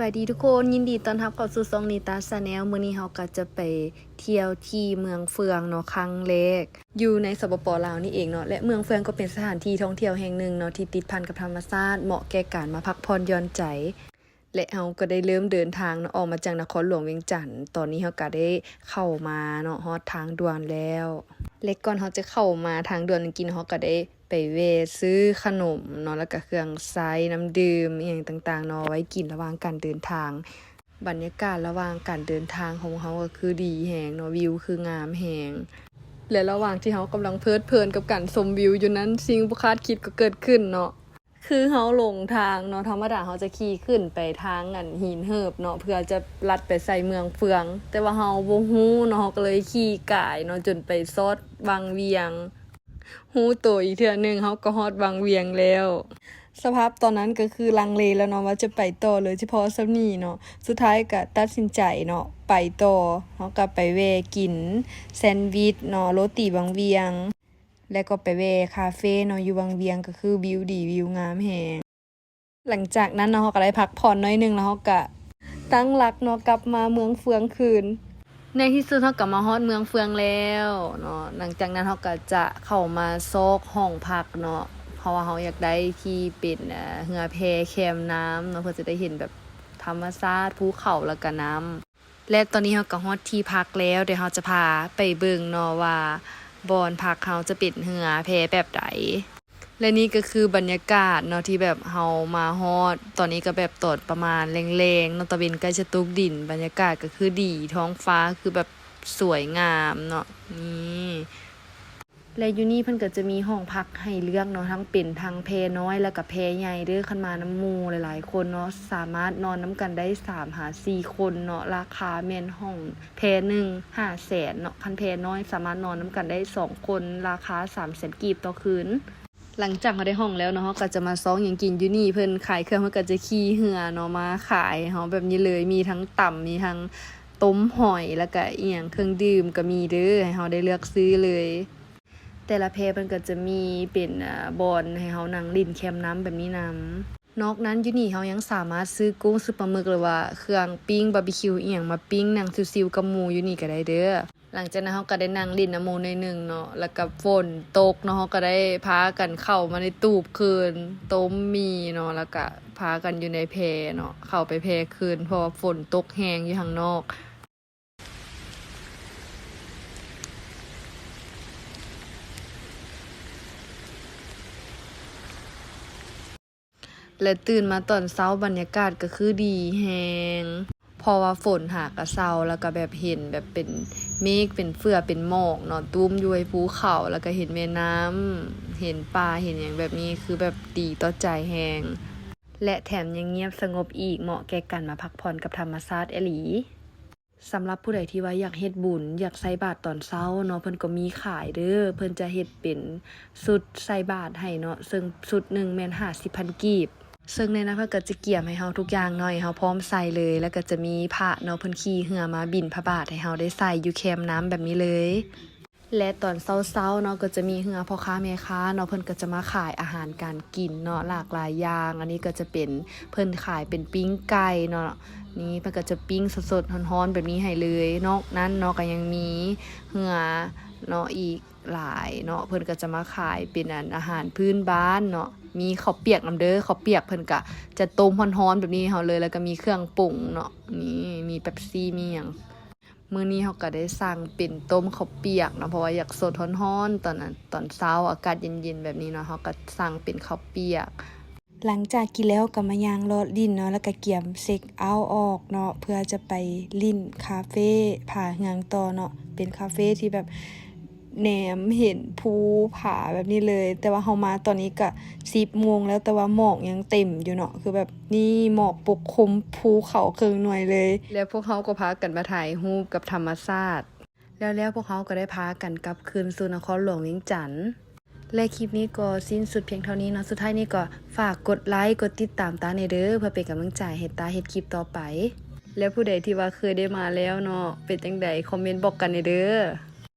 บายดีทุกคนยินดีต้อนรับเข้าสู่ซองนิตาชาแนลมื้อนี้เฮาก็จะไปเที่ยวที่เมืองเฟืองเนาะครั้งแรกอยู่ในสปปลาวนี่เองเนาะและเมืองเฟืองก็เป็นสถานที่ท่องเที่ยวแห่งหนึ่งเนาะที่ติดพันกับธรรมชาติเหมาะแก่การมาพักผ่อนหย่อนใจ และเฮาก็ได้เริ่มเดินทางเนาะออกมาจากนครหลวงเวียงจันทน์ตอนนี้เฮาก็ได้เข้ามาเนาะฮอดทางด่วนแล้ว เล็กก่อนเขาจะเข้ามาทางด่วนกินเขาก็ได้ไปเวซื้อขนมเนาะแล้วก็เครื่องไซน้ำดื่มอย่างต่างๆเนาะไว้กินระหว่างการเดินทาง บรรยากาศระหว่างการเดินทางของเขาก็คือดีแหงเนาะวิวคืองามแหงและระหว่างที่เขากำลังเพลิดเพลินกับการชมวิวอยู่นั้นสิ่งบ่คาดคิดก็เกิดขึ้นเนาะ คือเขาหลงทางเนาะธรรมดาเขาจะขี่ขึ้นไปทางอันหินเหิบเนาะเพื่อจะลัดไปใส่เมืองเฟือง แต่ว่าเขาบ่ฮู้เนาะเขาก็เลยขี่กายเนาะจนไปซอดบางเวียงฮู้ตัวอีกเทื่อหนึงเขาก็ฮอดบางเวียงแล้วสภาพตอนนั้นก็คือลังเลแล้วเนาะว่าจะไปต่อเลยเฉพาะซันี้เนาะสุดท้ายก็ตัดสินใจเนาะไปต่อเขาก็ไปแวกินแซนด์วิชเนาะโรตีบางเวียง แล้วก็ไปแวะคาเฟ่เนาะอยู่บางเวียงก็คือวิวดีวิวงามแฮงหลังจากนั้นเนาะก็ได้พักผ่อนน้อยนึงแล้วเขาก็ ตั้งหลักเนาะกลับมาเมืองเฟืองคืน ในที่สุดเขากลับมาฮอดเมืองเฟืองแล้วเนาะหลังจากนั้นเขาก็จะเข้ามาซอกห้องพักเนาะเพราะว่าเขาอยากได้ที่เป็นเอ่อเหือแพแคมน้ำเนาะเพื่อจะได้เห็นแบบธรรมชาติภูเขาแล้วก็น้ำและตอนนี้เขาก็ฮอดที่พักแล้วเดี๋ยวเขาจะพาไปเบิ่งเนาะว่า บอนพักเขาจะปิดเหือแพแบบใดและนี่ก็คือบรรยากาศเนาะที่แบบเฮามาฮอด ตอนนี้ก็แบบตดประมาณแรงๆเนาะตะเวนใกล้จะตุกดิน บรรยากาศก็คือดีท้องฟ้าคือแบบสวยงามเนาะนี่ และอยู่นี่เพิ่นก็จะมีห้องพักให้เลือกเนาะทั้งเป็นทั้งแพน้อยแล้วก็แพใหญ่เด้อคันมาน้ำมูหลายๆ คนเนาะสามารถนอนน้ำกันได้3หา4คนเนาะราคาแม่นห้องแพหนึ่ง5แสนเนาะคันแพน้อยสามารถนอนน้ำกันได้สองคนราคา3แสนกีบต่อคืนหลังจากเขาได้ห้องแล้วเนาะเขาก็จะมาซ้องอย่างกินอยู่นี่เพิ่นขายเครื่องเพิ่นก็จะขี่เหือเนาะมาขายเฮาแบบนี้เลยมีทั้งต่ำมีทั้งต้มหอยแล้วก็อีหยังเครื่องดื่มก็มีเด้อให้เฮาได้เลือกซื้อเลย แต่ละเพเพิ่นก็จะมีเป็นบอนให้เฮานั่งลิ้นแคมน้ำแบบนี้นํนอกนั้นอยู่นี่เฮายังสามารถซื้อกุ้งซื้อปลาหมึกหรือว่าเครื่องปิ้งบาร์บีคิวอีหยังมาปิ้งนั่งซิวๆกับหมู่อยู่นี่ก็ได้เด้อหลังจากนั้นเขาก็ได้นั่งลินน้ำมูในหนึ่งเนาะแล้วก็ฝนตกเนาะเขาก็ได้พากันเข้ามาในตูบคืนต้มมีเนาะแล้วก็พากันอยู่ในแพเนาะเข้าไปแพคืนเพราะว่าฝนตกแหงอยู่ข้างนอก และตื่นมาตอนเช้าบรรยากาศก็คือดีแฮงพราะว่าฝนหากระเซาแล้วก็แบบเห็นแบบเป็นเมฆเป็นเฟื่อเป็นหมอกเนาะตุ้มอยู่บนภูเขาแล้วก็เห็นแม่น้ำเห็นป่าเห็นอย่างแบบนี้คือแบบดีต่อใจแฮงและแถมยังเงียบสงบอีกเหมาะแก่การมาพักผ่อนกับธรรมชาติเอลีสำหรับผู้ใดที่ว่าอยากเฮ็ดบุญ อยากใส่บาตรตอนเช้าเนาะเพิ่นก็มีขายเด้อเพิ่นจะเฮ็ดเป็นสุดใส่บาตรให้เนาะซึ่งสุดหนึ่งแม่น50,000กีบ ซึ่งในนั้นเพิ่นก็จะเกี่ยมให้เฮาทุกอย่างหน่อยเฮาพร้อมใส่เลย แล้วก็จะมีพระเนาะเพิ่นขี่เหือมาบินพระบาทให้เฮาได้ใส่อยู่แคมน้ำแบบนี้เลย และตอนเช้าๆเนาะก็จะมีเหือพ่อค้าแม่ค้าเนาะเพิ่นก็จะมาขายอาหารการกินเนาะหลากหลายอย่าง อันนี้ก็จะเป็นเพิ่นขายเป็นปิ้งไก่เนาะนี่เพิ่นก็จะปิ้งสดๆร้อนๆแบบนี้ให้เลย นอกนั้นเนาะก็ยังมีเหือเนาะอีก หลายเนาะเพิ่นก็จะมาขายเป็นอันอาหารพื้นบ้านเนาะมีข้าวเปียกนำเด้อข้าวเปียกเพิ่นก็จะต้มร้อนๆแบบนี้เฮาเลยแล้วก็มีเครื่องปรุงเนาะนี่มีเป๊ปซี่มีหยังมื้อนี้เขาก็ได้สั่งเป็นต้มข้าวเปียกเนาะเพราะว่าอยากสดร้อนๆตอนนั้นตอนเช้าอากาศเย็นๆแบบนี้เนาะเขาก็สั่งเป็นข้าวเปียกหลังจากกินแล้วก็มายางรอดลิ้นเนาะแล้วก็เกี่ยมเซ็กเอาออกเนาะเพื่อจะไปลิ้นคาเฟ่ผ่าเฮืองต่อเนาะเป็นคาเฟ่ที่แบบ แหนมเห็นภูผาแบบนี้เลย แต่ว่าเฮามาตอนนี้ก็10โมงแล้วแต่ว่าหมอกยังเต็มอยู่เนาะคือแบบนี่หมอกปกคลุมภูเขาเครึ่งหน่วยเลย แล้วพวกเขาก็พากันมาถ่ายรูปกับธรรมชาติแล้วแล้วพวกเขาก็ได้พากันกลับคืนสู่นครหลวงเวียงจันทน์และคลิปนี้ก็สิ้นสุดเพียงเท่านี้เนาะสุดท้ายนี้ก็ฝากกดไลค์กดติดตามตาในเด้อเพื่อเป็นกำลังใจให้ตาเฮ็ดคลิปต่อไป แล้วผู้ใดที่ว่าเคยได้มาแล้วเนาะเป็นจังใดคอมเมนต์บอกกันในเด้อ